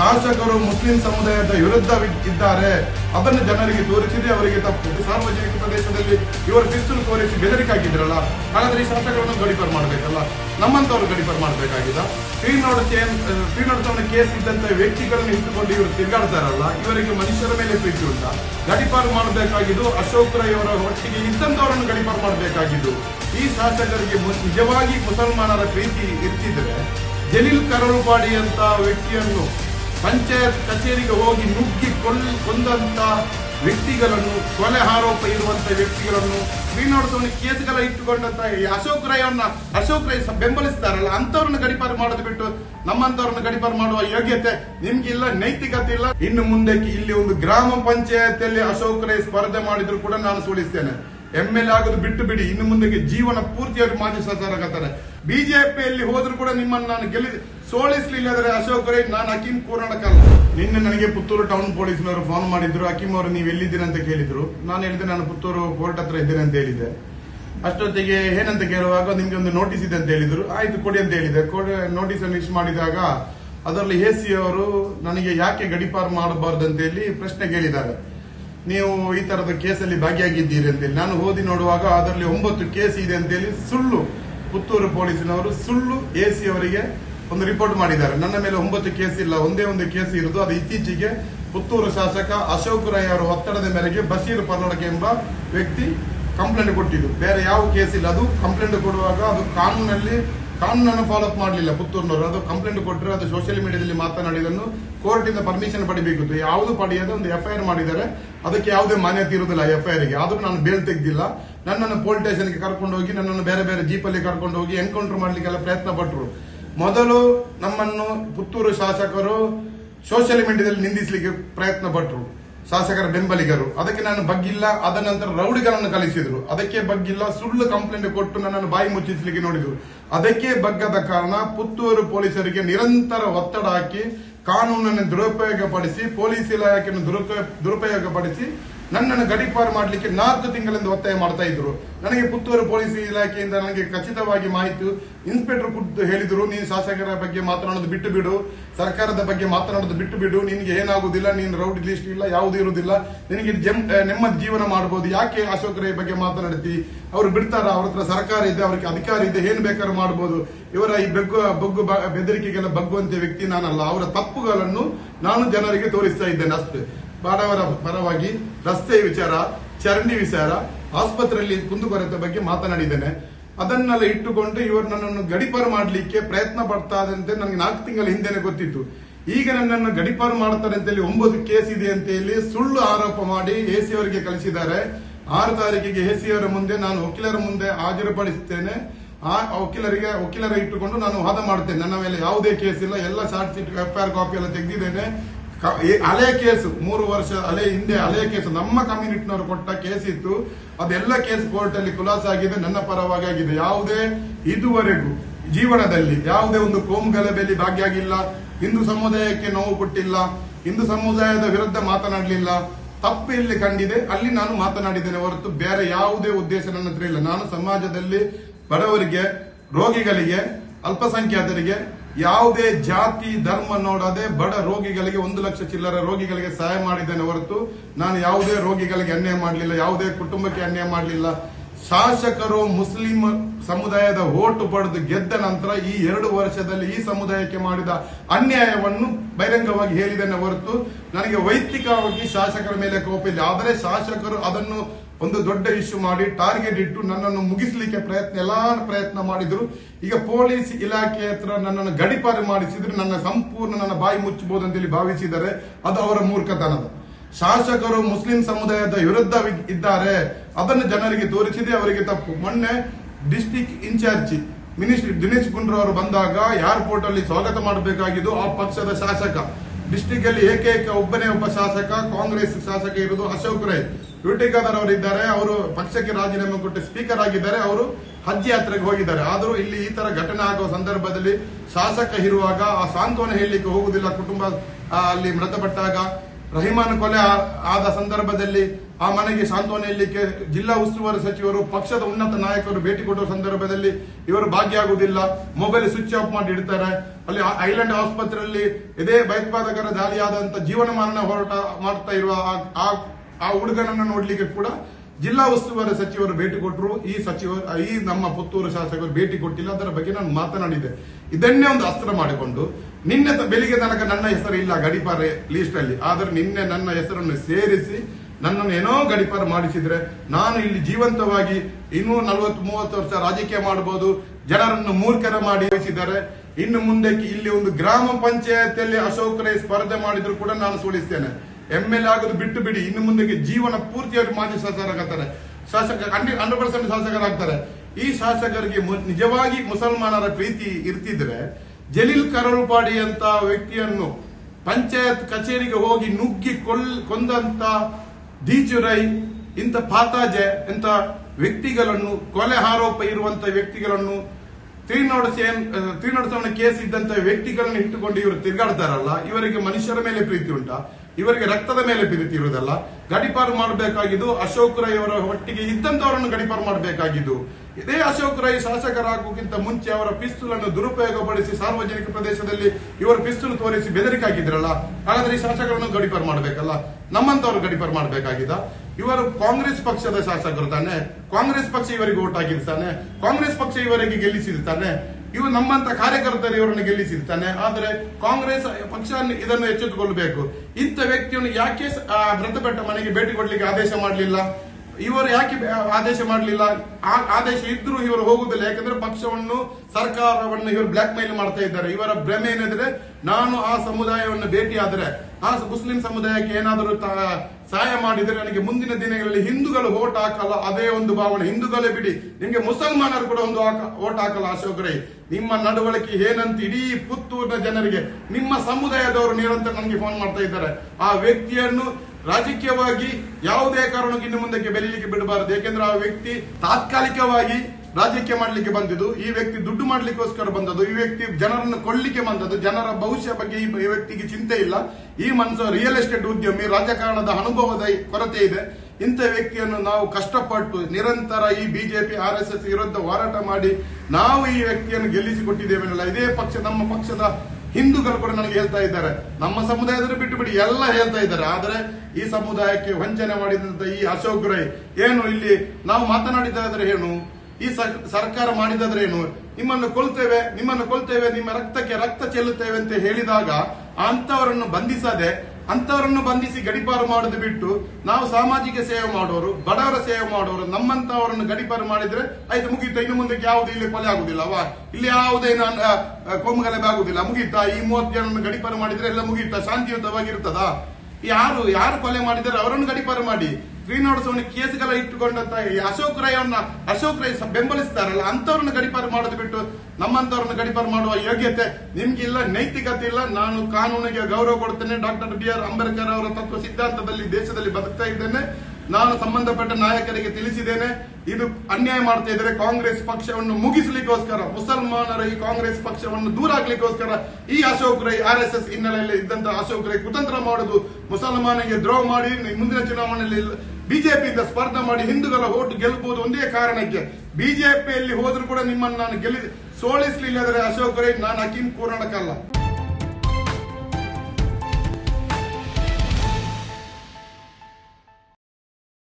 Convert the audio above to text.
ಶಾಸಕರು ಮುಸ್ಲಿಂ ಸಮುದಾಯದ ವಿರುದ್ಧ ಇದ್ದಾರೆ. ಅದನ್ನು ಜನರಿಗೆ ತೋರಿಸಿದೆ ಅವರಿಗೆ ತಪ್ಪು. ಸಾರ್ವಜನಿಕ ಪ್ರದೇಶದಲ್ಲಿ ಇವರು ಪಿಸ್ತುಲು ತೋರಿಸಿ ಬೆದರಿಕೆ ಹಾಕಿದ್ರಲ್ಲ ಹಾಗಾದ್ರೆ ಈ ಶಾಸಕರನ್ನು ಗಡಿಪಾರು ಮಾಡಬೇಕಲ್ಲ? ನಮ್ಮಂತವ್ರು ಗಡಿಪಾರು ಮಾಡಬೇಕಾಗಿಲ್ಲ ಫ್ರೀ ನೋಡ್ ಚೇನ್ ಫ್ರೀ ನೋಡ್ತವನ ಕೇಸ್ ಇದ್ದಂತ ವ್ಯಕ್ತಿಗಳನ್ನು ಇಟ್ಟುಕೊಂಡು ಇವರು ತಿರುಗಾಡ್ತಾರಲ್ಲ, ಇವರಿಗೆ ಮನುಷ್ಯರ ಮೇಲೆ ಪ್ರೀತಿ ಉಂಟ? ಗಡಿಪಾರು ಮಾಡಬೇಕಾಗಿದ್ದು ಅಶೋಕ್ ರೈ ಅವರ ಒಟ್ಟಿಗೆ ಇದ್ದಂತವರನ್ನು ಗಡಿಪಾರು ಮಾಡಬೇಕಾಗಿದ್ದು. ಈ ಶಾಸಕರಿಗೆ ನಿಜವಾಗಿ ಮುಸಲ್ಮಾನರ ಪ್ರೀತಿ ಇರ್ತಿದ್ರೆ ಜಲೀಲ್ ಕರಳುಪಾಡಿ ಅಂತ ವ್ಯಕ್ತಿಯನ್ನು ಪಂಚಾಯತ್ ಕಚೇರಿಗೆ ಹೋಗಿ ನುಗ್ಗಿ ಕೊಲ್ ಕೊಂದಂತ ವ್ಯಕ್ತಿಗಳನ್ನು, ಕೊಲೆ ಆರೋಪ ಇರುವಂಥ ವ್ಯಕ್ತಿಗಳನ್ನು ಶ್ರೀನಿವಾಸವನ್ನ ಕೇಸ್ಗಳ ಇಟ್ಟುಕೊಂಡಂತ ಈ ಅಶೋಕ್ ರೈ ಅವ್ರನ್ನ ಅಶೋಕ್ ರೈ ಬೆಂಬಲಿಸ್ತಾರಲ್ಲ, ಅಂಥವ್ರನ್ನ ಗಡಿಪಾರು ಮಾಡೋದು ಬಿಟ್ಟು ನಮ್ಮಂತವ್ರನ್ನ ಗಡಿಪಾರು ಮಾಡುವ ಯೋಗ್ಯತೆ ನಿಮ್ಗಿಲ್ಲ, ನೈತಿಕತೆ ಇಲ್ಲ. ಇನ್ನು ಮುಂದಕ್ಕೆ ಇಲ್ಲಿ ಒಂದು ಗ್ರಾಮ ಪಂಚಾಯತಿಯಲ್ಲಿ ಅಶೋಕ್ ರೈ ಸ್ಪರ್ಧೆ ಮಾಡಿದ್ರು ಕೂಡ ನಾನು ಸುಳಿಸ್ತೇನೆ ಎಂ ಎಲ್ ಎ ಆಗೋದು ಬಿಟ್ಟು ಬಿಡಿ, ಇನ್ನು ಮುಂದಕ್ಕೆ ಜೀವನ ಪೂರ್ತಿಯಾಗಿ ಮಾಜಿ ಶಾಸಕರಾಗತ್ತಾರೆ ಬಿಜೆಪಿಯಲ್ಲಿ ಹೋದ್ರು ಕೂಡ ನಿಮ್ಮನ್ನು ನಾನು ಗೆಲ್ಲಿ ಸೋಲಿಸ್ಲಿಲ್ಲ ಅಂದ್ರೆ ಅಶೋಕ್ ರೈ ನಾನು ಅಕಿಮ್ ಕೂರಣಕಲ್ ನಿನ್ನೆ ನನಗೆ ಪುತ್ತೂರು ಟೌನ್ ಪೊಲೀಸ್ನವರು ಫೋನ್ ಮಾಡಿದ್ರು, ಅಕಿಮ್ ಅವರು, ನೀವು ಎಲ್ಲಿದ್ದೀರ ಅಂತ ಕೇಳಿದ್ರು. ನಾನು ಹೇಳಿದೆ, ನಾನು ಪುತ್ತೂರು ಕೋರ್ಟ್ ಹತ್ರ ಇದ್ದೇನೆ ಅಂತ ಹೇಳಿದೆ ಅಷ್ಟೊತ್ತಿಗೆ ಏನಂತ ಕೇಳುವಾಗ ನಿಮ್ಗೆ ಒಂದು ನೋಟಿಸ್ ಇದೆ ಅಂತ ಹೇಳಿದ್ರು. ಆಯ್ತು, ಕೊಡಿ ಅಂತ ಹೇಳಿದೆ. ನೋಟಿಸ್ ಅನ್ನು ಇಶ್ಯೂ ಮಾಡಿದಾಗ ಅದರಲ್ಲಿ ಎ ಸಿ ಅವರು ನನಗೆ ಯಾಕೆ ಗಡಿಪಾರು ಮಾಡಬಾರ್ದು ಅಂತ ಹೇಳಿ ಪ್ರಶ್ನೆ ಕೇಳಿದ್ದಾರೆ. ನೀವು ಈ ತರದ ಕೇಸಲ್ಲಿ ಭಾಗಿಯಾಗಿದ್ದೀರಿ ಅಂತೇಳಿ ನಾನು ಓದಿ ನೋಡುವಾಗ ಅದರಲ್ಲಿ ಒಂಬತ್ತು ಕೇಸ್ ಇದೆ ಅಂತೇಳಿ ಸುಳ್ಳು. ಪುತ್ತೂರು ಪೊಲೀಸಿನವರು ಸುಳ್ಳು ಎ ಸಿ ಅವರಿಗೆ ಒಂದು ರಿಪೋರ್ಟ್ ಮಾಡಿದ್ದಾರೆ. ನನ್ನ ಮೇಲೆ ಒಂಬತ್ತು ಕೇಸ್ ಇಲ್ಲ, ಒಂದೇ ಒಂದು ಕೇಸ್ ಇರುವುದು. ಅದು ಇತ್ತೀಚೆಗೆ ಪುತ್ತೂರು ಶಾಸಕ ಅಶೋಕ್ ರೈ ಅವರ ಒತ್ತಡದ ಮೇರೆಗೆ ಬಶೀರ್ ಪರ್ಲೊಡಕೆ ಎಂಬ ವ್ಯಕ್ತಿ ಕಂಪ್ಲೇಂಟ್ ಕೊಟ್ಟಿದ್ದು. ಬೇರೆ ಯಾವ ಕೇಸ್ ಇಲ್ಲ. ಅದು ಕಂಪ್ಲೇಂಟ್ ಕೊಡುವಾಗ ಅದು ಕಾನೂನಲ್ಲಿ, ಕಾನೂನನ್ನು ಫಾಲೋ ಅಪ್ ಮಾಡಲಿಲ್ಲ ಪುತ್ತೂರಿನವರು. ಅದು ಕಂಪ್ಲೇಂಟ್ ಕೊಟ್ಟರೆ ಅದು ಸೋಷಿಯಲ್ ಮೀಡಿಯಾದಲ್ಲಿ ಮಾತನಾಡಿದನ್ನು ಕೋರ್ಟಿಂದ ಪರ್ಮಿಷನ್ ಪಡಿಬೇಕು ಯಾವುದು ಪಡೆಯದೆ ಒಂದು ಎಫ್ಐಆರ್ ಮಾಡಿದ್ದಾರೆ. ಅದಕ್ಕೆ ಯಾವುದೇ ಮಾನ್ಯತೆ ಇರುವುದಿಲ್ಲ ಎಫ್ಐಆರ್ಗೆ. ಆದರೂ ನಾನು ಬೇಲ್ ತೆಗೆದಿಲ್ಲ. ನನ್ನನ್ನು ಪೊಲೀಸ್ ಸ್ಟೇಷನ್ಗೆ ಕರ್ಕೊಂಡು ಹೋಗಿ ನನ್ನನ್ನು ಬೇರೆ ಬೇರೆ ಜೀಪಲ್ಲಿ ಕರ್ಕೊಂಡು ಹೋಗಿ ಎನ್ಕೌಂಟರ್ ಮಾಡಲಿಕ್ಕೆಲ್ಲ ಪ್ರಯತ್ನ ಪಟ್ಟರು ಮೊದಲು ನಮ್ಮನ್ನು ಪುತ್ತೂರು ಶಾಸಕರು ಸೋಷಿಯಲ್ ಮೀಡಿಯಾದಲ್ಲಿ ನಿಂದಿಸಲಿಕ್ಕೆ ಪ್ರಯತ್ನ ಪಟ್ಟರು ಶಾಸಕರ ಬೆಂಬಲಿಗರು. ಅದಕ್ಕೆ ನಾನು ಬಗ್ಗಿಲ್ಲ ಅದ ನಂತರ ರೌಡಿಗಳನ್ನು ಕಲಿಸಿದ್ರು. ಅದಕ್ಕೆ ಬಗ್ಗಿಲ್ಲ, ಸುಳ್ಳು ಕಂಪ್ಲೇಂಟ್ ಕೊಟ್ಟು ನನ್ನನ್ನು ಬಾಯಿ ಮುಚ್ಚಿಸಲಿಕ್ಕೆ ನೋಡಿದ್ರು. ಅದಕ್ಕೆ ಬಗ್ಗದ ಕಾರಣ ಪುತ್ತೂರು ಪೊಲೀಸರಿಗೆ ನಿರಂತರ ಒತ್ತಡ ಹಾಕಿ, ಕಾನೂನನ್ನು ದುರುಪಯೋಗಪಡಿಸಿ, ಪೊಲೀಸ್ ಇಲಾಖೆಯನ್ನು ದುರುಪಯೋಗ ದುರುಪಯೋಗಪಡಿಸಿ ನನ್ನನ್ನು ಗಡಿಪಾರು ಮಾಡಲಿಕ್ಕೆ ನಾಲ್ಕು ತಿಂಗಳಿಂದ ಒತ್ತಾಯ ಮಾಡ್ತಾ ಇದ್ರು. ನನಗೆ ಪುತ್ತೂರು ಪೊಲೀಸ್ ಇಲಾಖೆಯಿಂದ ನನಗೆ ಖಚಿತವಾಗಿ ಮಾಹಿತಿ ಇನ್ಸ್ಪೆಕ್ಟರ್ ಖುದ್ದು ಹೇಳಿದ್ರು, ನೀನು ಶಾಸಕರ ಬಗ್ಗೆ ಮಾತನಾಡೋದು ಬಿಟ್ಟು ಬಿಡು ಸರ್ಕಾರದ ಬಗ್ಗೆ ಮಾತನಾಡೋದು ಬಿಟ್ಟು ಬಿಡು ನಿನಗೆ ಏನಾಗುದಿಲ್ಲ ನೀನು ರೌಡಿ ಲಿಸ್ಟ್ ಇಲ್ಲ, ಯಾವುದು ಇರುವುದಿಲ್ಲ, ನಿನಗೆ ಜಮ್ ನೆಮ್ಮದಿ ಜೀವನ ಮಾಡಬಹುದು ಯಾಕೆ ಅಶೋಕ್ ರೈ ಬಗ್ಗೆ ಮಾತನಾಡ್ತಿ? ಅವರು ಬಿಡ್ತಾರ, ಅವ್ರ ಹತ್ರ ಸರ್ಕಾರ ಇದೆ, ಅವ್ರಿಗೆ ಅಧಿಕಾರ ಇದೆ, ಏನ್ ಬೇಕಾದ್ರೂ ಮಾಡಬಹುದು ಇವರ ಈ ಬೆಗ್ಗು, ಬಗ್ಗು ಬೆದರಿಕೆಗೆಲ್ಲ ಬಗ್ಗುವಂತ ವ್ಯಕ್ತಿ ನಾನಲ್ಲ, ಅವರ ತಪ್ಪುಗಳನ್ನು ನಾನು ಜನರಿಗೆ ತೋರಿಸ್ತಾ ಇದ್ದೇನೆ ಅಷ್ಟೇ. ಬಡವರ ಪರವಾಗಿ ರಸ್ತೆ ವಿಚಾರ, ಚರಂಡಿ ವಿಚಾರ, ಆಸ್ಪತ್ರೆಯಲ್ಲಿ ಕುಂದುಕೊರತೆ ಬಗ್ಗೆ ಮಾತನಾಡಿದ್ದೇನೆ. ಅದನ್ನೆಲ್ಲ ಇಟ್ಟುಕೊಂಡು ಇವರು ನನ್ನನ್ನು ಗಡಿಪಾರು ಮಾಡಲಿಕ್ಕೆ ಪ್ರಯತ್ನ ಪಡ್ತಾ ಇದ್ದಂತೆ ನನಗೆ ನಾಲ್ಕು ತಿಂಗಳ ಹಿಂದೆನೆ ಗೊತ್ತಿತ್ತು. ಈಗ ನನ್ನನ್ನು ಗಡಿಪಾರು ಮಾಡ್ತಾರೆ ಅಂತ ಹೇಳಿ ಒಂಬತ್ತು ಕೇಸ್ ಇದೆ ಅಂತ ಹೇಳಿ ಸುಳ್ಳು ಆರೋಪ ಮಾಡಿ ಎ ಸಿ ಅವರಿಗೆ ಕಳಿಸಿದ್ದಾರೆ. ಆರು ತಾರೀಕಿಗೆ ಎ ಸಿ ಅವರ ಮುಂದೆ ನಾನು ವಕೀಲರ ಮುಂದೆ ಹಾಜರುಪಡಿಸುತ್ತೇನೆ ಆ ವಕೀಲರಿಗೆ, ವಕೀಲರ ಇಟ್ಟುಕೊಂಡು ನಾನು ವಾದ ಮಾಡುತ್ತೇನೆ ನನ್ನ ಮೇಲೆ ಯಾವುದೇ ಕೇಸ್ ಇಲ್ಲ. ಎಲ್ಲ ಚಾರ್ಜ್ ಶೀಟ್, ಎಫ್ಐಆರ್ ಕಾಪಿ ಎಲ್ಲ ತೆಗೆದಿದ್ದೇನೆ. ಹಳೆ ಕೇಸ್, ಮೂರು ವರ್ಷ, ಹಳೆ ಹಿಂದೆ ಹಳೆ ಕೇಸ್, ನಮ್ಮ ಕಮ್ಯುನಿಟಿನವರು ಕೊಟ್ಟ ಕೇಸ್ ಇತ್ತು, ಅದೆಲ್ಲ ಕೇಸ್ ಕೋರ್ಟ್ ಅಲ್ಲಿ ಖುಲಾಸ ಆಗಿದೆ, ನನ್ನ ಪರವಾಗಿ ಆಗಿದೆ. ಯಾವುದೇ ಇದುವರೆಗೂ ಜೀವನದಲ್ಲಿ ಯಾವುದೇ ಒಂದು ಕೋಮು ಗಲಭೆಯಲ್ಲಿ ಭಾಗಿಯಾಗಿಲ್ಲ ಹಿಂದೂ ಸಮುದಾಯಕ್ಕೆ ನೋವು ಕೊಟ್ಟಿಲ್ಲ, ಹಿಂದೂ ಸಮುದಾಯದ ವಿರುದ್ಧ ಮಾತನಾಡಲಿಲ್ಲ, ತಪ್ಪು ಇಲ್ಲಿ ಕಂಡಿದೆ, ಅಲ್ಲಿ ನಾನು ಮಾತನಾಡಿದ್ದೇನೆ ಹೊರತು ಬೇರೆ ಯಾವುದೇ ಉದ್ದೇಶ ನನ್ನ ಹತ್ರ ಇಲ್ಲ. ನಾನು ಸಮಾಜದಲ್ಲಿ ಬಡವರಿಗೆ, ರೋಗಿಗಳಿಗೆ, ಅಲ್ಪಸಂಖ್ಯಾತರಿಗೆ ಯಾವುದೇ ಜಾತಿ, ಧರ್ಮ ನೋಡದೆ ಬಡ ರೋಗಿಗಳಿಗೆ ಒಂದು ಲಕ್ಷ ಚಿಲ್ಲರ ರೋಗಿಗಳಿಗೆ ಸಹಾಯ ಮಾಡಿದ್ದೇನೆ ಹೊರತು ನಾನು ಯಾವುದೇ ರೋಗಿಗಳಿಗೆ ಅನ್ಯಾಯ ಮಾಡಲಿಲ್ಲ, ಯಾವುದೇ ಕುಟುಂಬಕ್ಕೆ ಅನ್ಯಾಯ ಮಾಡಲಿಲ್ಲ. ಶಾಸಕರು ಮುಸ್ಲಿಂ ಸಮುದಾಯದ ಓಟು ಪಡೆದು ಗೆದ್ದ ನಂತರ ಈ ಎರಡು ವರ್ಷದಲ್ಲಿ ಈ ಸಮುದಾಯಕ್ಕೆ ಮಾಡಿದ ಅನ್ಯಾಯವನ್ನು ಬಹಿರಂಗವಾಗಿ ಹೇಳಿದ್ದೇನೆ ಹೊರತು ನನಗೆ ವೈಯಕ್ತಿಕವಾಗಿ ಶಾಸಕರ ಮೇಲೆ ಕೋಪ ಇಲ್ಲ. ಆದರೆ ಶಾಸಕರು ಅದನ್ನು ಒಂದು ದೊಡ್ಡ ಇಶ್ಯೂ ಮಾಡಿ ಟಾರ್ಗೆಟ್ ಇಟ್ಟು ನನ್ನನ್ನು ಮುಗಿಸ್ಲಿಕ್ಕೆ ಪ್ರಯತ್ನ, ಎಲ್ಲಾ ಪ್ರಯತ್ನ ಮಾಡಿದ್ರು. ಈಗ ಪೊಲೀಸ್ ಇಲಾಖೆ ಹತ್ರ ನನ್ನನ್ನು ಗಡಿಪಾರು ಮಾಡಿಸಿದ್ರೆ ನನ್ನ ಸಂಪೂರ್ಣ ನನ್ನ ಬಾಯಿ ಮುಚ್ಚಬಹುದು ಅಂತೇಳಿ ಭಾವಿಸಿದರೆ ಅದು ಅವರ ಮೂರ್ಖತನದ. ಶಾಸಕರು ಮುಸ್ಲಿಂ ಸಮುದಾಯದ ವಿರುದ್ಧ ಇದ್ದಾರೆ. ಅದನ್ನು ಜನರಿಗೆ ತೋರಿಸಿದೆ, ಅವರಿಗೆ ತಪ್ಪು. ಮೊನ್ನೆ district in charge minister Dinesh Gundurao ಅವರು ಬಂದಾಗ ಏರ್ಪೋರ್ಟ್ ಅಲ್ಲಿ ಸ್ವಾಗತ ಮಾಡಬೇಕಾಗಿದ್ದು ಆ ಪಕ್ಷದ ಶಾಸಕ. ಡಿಸ್ಟಿಕ್ ಅಲ್ಲಿ ಏಕೈಕ ಒಬ್ಬನೇ ಒಬ್ಬ ಶಾಸಕ, ಕಾಂಗ್ರೆಸ್ ಶಾಸಕ ಇರುವುದು ಅಶೋಕ್ ರೈ. ಯುಟಿಖಾದರ್ ಅವರಿದ್ದಾರೆ ಅವರು ಪಕ್ಷಕ್ಕೆ ರಾಜೀನಾಮೆ ಕೊಟ್ಟು ಸ್ಪೀಕರ್ ಆಗಿದ್ದಾರೆ, ಅವರು ಹಜ್ ಯಾತ್ರೆಗೆ ಹೋಗಿದ್ದಾರೆ. ಆದರೂ ಇಲ್ಲಿ ಈ ತರ ಘಟನೆ ಆಗುವ ಸಂದರ್ಭದಲ್ಲಿ ಶಾಸಕ ಇರುವಾಗ ಆ ಸಾಂತ್ವನ ಹೇಳಲಿಕ್ಕೆ ಹೋಗುದಿಲ್ಲ ಕುಟುಂಬ ಅಲ್ಲಿ ಮೃತಪಟ್ಟಾಗ ರಹಿಮಾನ್ ಕೊಲೆ ಆದ ಸಂದರ್ಭದಲ್ಲಿ ಆ ಮನೆಗೆ ಸಾಂತ್ವನ ಜಿಲ್ಲಾ ಉಸ್ತುವಾರಿ ಸಚಿವರು, ಪಕ್ಷದ ಉನ್ನತ ನಾಯಕರು ಭೇಟಿ ಕೊಡುವ ಸಂದರ್ಭದಲ್ಲಿ ಇವರು ಭಾಗಿಯಾಗುವುದಿಲ್ಲ. ಮೊಬೈಲ್ ಸ್ವಿಚ್ ಆಫ್ ಮಾಡಿ ಇಡ್ತಾರೆ. ಅಲ್ಲಿ ಐಲ್ಯಾಂಡ್ ಆಸ್ಪತ್ರೆಯಲ್ಲಿ ಇದೇ ಭಯೋತ್ಪಾದಕರ ದಾಳಿಯಾದಂತ ಜೀವನ ಮರಣ ಹೋರಾಟ ಮಾಡ್ತಾ ಇರುವ ಆ- ಹುಡುಗನನ್ನು ನೋಡ್ಲಿಕ್ಕೆ ಕೂಡ ಜಿಲ್ಲಾ ಉಸ್ತುವಾರಿ ಸಚಿವರು ಭೇಟಿ ಕೊಟ್ಟರು ಈ ಸಚಿವರು ಈ ನಮ್ಮ ಪುತ್ತೂರು ಶಾಸಕರು ಭೇಟಿ ಕೊಟ್ಟಿಲ್ಲ. ಅದರ ಬಗ್ಗೆ ನಾನು ಮಾತನಾಡಿದೆ. ಇದನ್ನೇ ಒಂದು ಅಸ್ತ್ರ ಮಾಡಿಕೊಂಡು, ನಿನ್ನೆ ಬೆಳಿಗ್ಗೆ ತನಕ ನನ್ನ ಹೆಸರು ಇಲ್ಲ ಗಡಿಪಾರೆ ಲೀಸ್ಟ್ ಅಲ್ಲಿ. ಆದರೆ ನಿನ್ನೆ ನನ್ನ ಹೆಸರನ್ನು ಸೇರಿಸಿ ನನ್ನನ್ನು ಏನೋ ಗಡಿಪಾರು ಮಾಡಿಸಿದ್ರೆ ನಾನು ಇಲ್ಲಿ ಜೀವಂತವಾಗಿ ಇನ್ನೂ ನಲವತ್ತು ಮೂವತ್ತು ವರ್ಷ ರಾಜಕೀಯ ಮಾಡಬಹುದು ಜನರನ್ನು ಮೂರ್ಖರ ಮಾಡಿ ವಹಿಸಿದ್ದಾರೆ. ಇನ್ನು ಮುಂದಕ್ಕೆ ಇಲ್ಲಿ ಒಂದು ಗ್ರಾಮ ಪಂಚಾಯತಿಯಲ್ಲಿ ಅಶೋಕ್ ರೈ ಸ್ಪರ್ಧೆ ಮಾಡಿದ್ರು ಕೂಡ ನಾನು ಸೋಲಿಸ್ತೇನೆ. ಎಂ ಎಲ್ ಆಗೋದು ಬಿಟ್ಟು ಬಿಡಿ. ಇನ್ನು ಮುಂದಕ್ಕೆ ಜೀವನ ಪೂರ್ತಿಯಾಗಿ ಮಾಜಿ ಶಾಸಕರಾಗ್ತಾರೆ. ಶಾಸಕ ಹಂಡ್ರೆಡ್ ಪರ್ಸೆಂಟ್ ಶಾಸಕರಾಗ್ತಾರೆ. ಈ ಶಾಸಕರಿಗೆ ನಿಜವಾಗಿ ಮುಸಲ್ಮಾನರ ಪ್ರೀತಿ ಇರ್ತಿದ್ರೆ ಜಲೀಲ್ ಕರಳುಪಾಡಿ ಅಂತ ವ್ಯಕ್ತಿಯನ್ನು ಪಂಚಾಯತ್ ಕಚೇರಿಗೆ ಹೋಗಿ ನುಗ್ಗಿ ಕೊಲ್, ಕೊಂದಂತ ದೀಚುರೈ ಇಂಥ ಪಾತಾಜೆ ಇಂಥ ವ್ಯಕ್ತಿಗಳನ್ನು, ಕೊಲೆ ಆರೋಪ ಇರುವಂತಹ ವ್ಯಕ್ತಿಗಳನ್ನು ತ್ರಿನೋಡ ನಾಟ್ ಸೆವೆನ್ ತ್ರೀ ಕೇಸ್ ಇದ್ದಂತ ವ್ಯಕ್ತಿಗಳನ್ನು ಇಟ್ಟುಕೊಂಡು ಇವರು ತಿರುಗಾಡ್ತಾರಲ್ಲ, ಇವರಿಗೆ ಮನುಷ್ಯರ ಮೇಲೆ ಪ್ರೀತಿ ಉಂಟಾ? ಇವರಿಗೆ ರಕ್ತದ ಮೇಲೆ ಬಿದ್ದಿರುವುದಲ್ಲ ಗಡಿಪಾರು ಮಾಡಬೇಕಾಗಿದ್ದು, ಅಶೋಕ್ ರೈ ಅವರ ಒಟ್ಟಿಗೆ ಇದ್ದಂತವರನ್ನು ಗಡಿಪಾರು ಮಾಡಬೇಕಾಗಿದ್ದು. ಇದೇ ಅಶೋಕ್ ರೈ ಶಾಸಕರಾಗುವುದಕ್ಕಿಂತ ಮುಂಚೆ ಅವರ ಪಿಸ್ತೂಲ್ ಅನ್ನು ದುರುಪಯೋಗಪಡಿಸಿ ಸಾರ್ವಜನಿಕ ಪ್ರದೇಶದಲ್ಲಿ ಇವರು ಪಿಸ್ತೂಲ್ ತೋರಿಸಿ ಬೆದರಿಕೆ ಹಾಕಿದ್ರಲ್ಲ ಹಾಗಾದ್ರೆ ಈ ಶಾಸಕರನ್ನು ಗಡಿಪಾರು ಮಾಡಬೇಕಲ್ಲ? ನಮ್ಮಂತವರು ಗಡಿಪಾರು ಮಾಡಬೇಕಾಗಿದ್ದ? ಇವರು ಕಾಂಗ್ರೆಸ್ ಪಕ್ಷದ ಶಾಸಕರು ತಾನೆ. ಕಾಂಗ್ರೆಸ್ ಪಕ್ಷ ಇವರಿಗೆ ಓಟ್ ಹಾಕಿರ್ತಾನೆ ಕಾಂಗ್ರೆಸ್ ಪಕ್ಷ ಇವರಿಗೆ ಗೆಲ್ಲಿಸಿರ್ತಾನೆ ಇವು ನಮ್ಮಂತ ಕಾರ್ಯಕರ್ತರು ಇವರನ್ನು ಗೆಲ್ಲಿಸಿರ್ತಾನೆ. ಆದರೆ ಕಾಂಗ್ರೆಸ್ ಪಕ್ಷ ಇದನ್ನು ಎಚ್ಚೆತ್ತುಕೊಳ್ಳಬೇಕು ಇಂಥ ವ್ಯಕ್ತಿಯನ್ನು ಯಾಕೆ ಮೃತಪಟ್ಟ ಮನೆಗೆ ಭೇಟಿ ಕೊಡ್ಲಿಕ್ಕೆ ಆದೇಶ ಮಾಡಲಿಲ್ಲ? ಇವರು ಯಾಕೆ ಆದೇಶ ಮಾಡಲಿಲ್ಲ? ಆದೇಶ ಇದ್ರೂ ಇವರು ಹೋಗುದಿಲ್ಲ. ಯಾಕಂದ್ರೆ ಪಕ್ಷವನ್ನು, ಸರ್ಕಾರವನ್ನು ಇವರು ಬ್ಲಾಕ್ ಮೇಲ್ ಮಾಡ್ತಾ ಇದ್ದಾರೆ. ಇವರ ಭ್ರಮೆ ಏನಿದ್ರೆ ನಾನು ಆ ಸಮುದಾಯವನ್ನು ಭೇಟಿ ಆ ಮುಸ್ಲಿಂ ಸಮುದಾಯಕ್ಕೆ ಏನಾದರೂ ಸಹಾಯ ಮಾಡಿದರೆ ನನಗೆ ಮುಂದಿನ ದಿನಗಳಲ್ಲಿ ಹಿಂದೂಗಳು ಓಟ್ ಹಾಕಲ್ಲ. ಅದೇ ಒಂದು ಭಾವನೆ. ಹಿಂದೂಗಳೇ ಬಿಡಿ. ನಿಮಗೆ ಮುಸಲ್ಮಾನರು ಕೂಡ ಒಂದು ಓಟ್ ಹಾಕಲ್ಲ ಅಶೋಕ್ ರೈ. ನಿಮ್ಮ ನಡವಳಿಕೆ ಏನಂತ ಇಡೀ ಪುತ್ತೂರಿನ ಜನರಿಗೆ, ನಿಮ್ಮ ಸಮುದಾಯದವರು ನಿರಂತರ ನನಗೆ ಫೋನ್ ಮಾಡ್ತಾ ಇದ್ದಾರೆ. ಆ ವ್ಯಕ್ತಿಯನ್ನು ರಾಜಕೀಯವಾಗಿ ಯಾವುದೇ ಕಾರಣಕ್ಕೂ ಇನ್ನು ಮುಂದಕ್ಕೆ ಬೆಳೀಲಿಕ್ಕೆ ಬಿಡಬಾರದು. ಯಾಕೆಂದ್ರೆ ಆ ವ್ಯಕ್ತಿ ತಾತ್ಕಾಲಿಕವಾಗಿ ರಾಜಕೀಯ ಮಾಡಲಿಕ್ಕೆ ಬಂದಿದ್ದು, ಈ ವ್ಯಕ್ತಿ ದುಡ್ಡು ಮಾಡ್ಲಿಕ್ಕೋಸ್ಕರ ಬಂದದ್ದು, ಈ ವ್ಯಕ್ತಿ ಜನರನ್ನು ಕೊಡ್ಲಿಕ್ಕೆ ಬಂದದ್ದು, ಜನರ ಭವಿಷ್ಯ ಬಗ್ಗೆ ಈ ವ್ಯಕ್ತಿಗೆ ಚಿಂತೆ ಇಲ್ಲ. ಈ ಮನಸ್ಸು ರಿಯಲ್ ಎಸ್ಟೇಟ್ ಉದ್ಯಮಿ, ರಾಜಕಾರಣದ ಅನುಭವದ ಕೊರತೆ ಇದೆ. ಇಂಥ ವ್ಯಕ್ತಿಯನ್ನು ನಾವು ಕಷ್ಟಪಟ್ಟು ನಿರಂತರ ಈ ಬಿಜೆಪಿ, ಆರ್ ಎಸ್ ಎಸ್ ವಿರುದ್ಧ ಹೋರಾಟ ಮಾಡಿ ನಾವು ಈ ವ್ಯಕ್ತಿಯನ್ನು ಗೆಲ್ಲಿಸಿಕೊಟ್ಟಿದ್ದೇವೆ ಇದೇ ಪಕ್ಷ, ನಮ್ಮ ಪಕ್ಷದ ಹಿಂದೂಗಳು ಕೂಡ ನನಗೆ ಹೇಳ್ತಾ ಇದ್ದಾರೆ. ನಮ್ಮ ಸಮುದಾಯದಲ್ಲಿ ಬಿಟ್ಟು ಬಿಡಿ ಎಲ್ಲ ಹೇಳ್ತಾ ಇದ್ದಾರೆ. ಆದರೆ ಈ ಸಮುದಾಯಕ್ಕೆ ವಂಚನೆ ಮಾಡಿದಂತ ಈ ಅಶೋಕ್ ರೈ, ಏನು ಇಲ್ಲಿ ನಾವು ಮಾತನಾಡಿದ್ದಾದ್ರೆ ಏನು? ಈ ಸರ್ಕಾರ ಮಾಡಿದಾದ್ರೆ ಏನು? ನಿಮ್ಮನ್ನು ಕೊಲ್ತೇವೆ ನಿಮ್ಮನ್ನು ಕೊಲ್ತೇವೆ, ನಿಮ್ಮ ರಕ್ತಕ್ಕೆ ರಕ್ತ ಚೆಲ್ಲುತ್ತೇವೆ ಅಂತ ಹೇಳಿದಾಗ ಅಂತವರನ್ನು ಬಂಧಿಸದೆ ಅಂತವರನ್ನು ಬಂಧಿಸಿ ಗಡಿಪಾರು ಮಾಡುದು ಬಿಟ್ಟು ನಾವು ಸಾಮಾಜಿಕ ಸೇವೆ ಮಾಡೋರು, ಬಡವರ ಸೇವೆ ಮಾಡೋರು ನಮ್ಮಂತವರನ್ನು ಗಡಿಪಾರು ಮಾಡಿದ್ರೆ ಆಯ್ತು ಮುಗೀತಾ, ಇನ್ನು ಮುಂದಕ್ಕೆ ಯಾವುದು ಇಲ್ಲಿ ಕೊಲೆ ಆಗುದಿಲ್ಲ. ವಾ, ಇಲ್ಲಿ ಯಾವುದೇ ಕೋಮುಗಲಭೆ ಆಗುದಿಲ್ಲ. ಮುಗೀತಾ, ಈ ಮೂವತ್ತು ಜನರನ್ನು ಗಡಿಪಾರು ಮಾಡಿದ್ರೆ ಎಲ್ಲ ಮುಗೀತಾ, ಶಾಂತಿಯುತವಾಗಿರ್ತದ? ಯಾರು ಯಾರು ಕೊಲೆ ಮಾಡಿದರೆ ಅವರನ್ನು ಗಡಿಪಾರು ಮಾಡಿ. ಶ್ರೀನಿವಾಸವನ್ನ ಕೇಸ್ಗಳ ಇಟ್ಟುಕೊಂಡಂತ ಈ ಅಶೋಕ್ ರೈ ಅಶೋಕ್ ರೈ ಬೆಂಬಲಿಸ್ತಾರಲ್ಲ ಅಂತವ್ರನ್ನ ಗಡಿಪಾರು ಮಾಡೋದು ಬಿಟ್ಟು ನಮ್ಮಂತವ್ರನ್ನ ಗಡಿಪಾರು ಮಾಡುವ ಯೋಗ್ಯತೆ ನಿಮ್ಗಿಲ್ಲ, ನೈತಿಕತೆ ಇಲ್ಲ. ನಾನು ಕಾನೂನಿಗೆ ಗೌರವ ಕೊಡ್ತೇನೆ. ಡಾಕ್ಟರ್ ಬಿ ಆರ್ ಅಂಬೇಡ್ಕರ್ ಅವರ ತತ್ವ ಸಿದ್ಧಾಂತದಲ್ಲಿ ದೇಶದಲ್ಲಿ ಬದುಕ್ತಾ ಇದ್ದೇನೆ. ನಾನು ಸಂಬಂಧಪಟ್ಟ ನಾಯಕರಿಗೆ ತಿಳಿಸಿದ್ದೇನೆ. ಇದು ಅನ್ಯಾಯ ಮಾಡ್ತಾ ಇದ್ದಾರೆ. ಕಾಂಗ್ರೆಸ್ ಪಕ್ಷವನ್ನು ಮುಗಿಸಲಿಕ್ಕೋಸ್ಕರ, ಮುಸಲ್ಮಾನರ ಈ ಕಾಂಗ್ರೆಸ್ ಪಕ್ಷವನ್ನು ದೂರ ಹಾಕ್ಲಿಕ್ಕೋಸ್ಕರ ಈ Ashok Rai R S S ಹಿನ್ನೆಲೆಯಲ್ಲಿ ಇದ್ದಂತಹ ಅಶೋಕ್ ರೈ ಕುತಂತ್ರ ಮಾಡುದು ಮುಸಲ್ಮಾನಿಗೆ ದ್ರೋಹ ಮಾಡಿ ಮುಂದಿನ ಚುನಾವಣೆಯಲ್ಲಿ ಬಿಜೆಪಿಯಿಂದ ಸ್ಪರ್ಧೆ ಮಾಡಿ ಹಿಂದೂಗಳ ಓಟ್ ಗೆಲ್ಲಬಹುದು ಒಂದೇ ಕಾರಣಕ್ಕೆ. ಬಿಜೆಪಿಯಲ್ಲಿ ಹೋದ್ರೂ ಕೂಡ ನಿಮ್ಮನ್ನು ನಾನು ಗೆಲ್ಲಿ, ಸೋಲಿಸಲಿಲ್ಲ ಅಶೋಕ್ ರೈ, ನಾನು ಅಕಿಂ ಕೂರಣಕ್ಕಲ್ಲ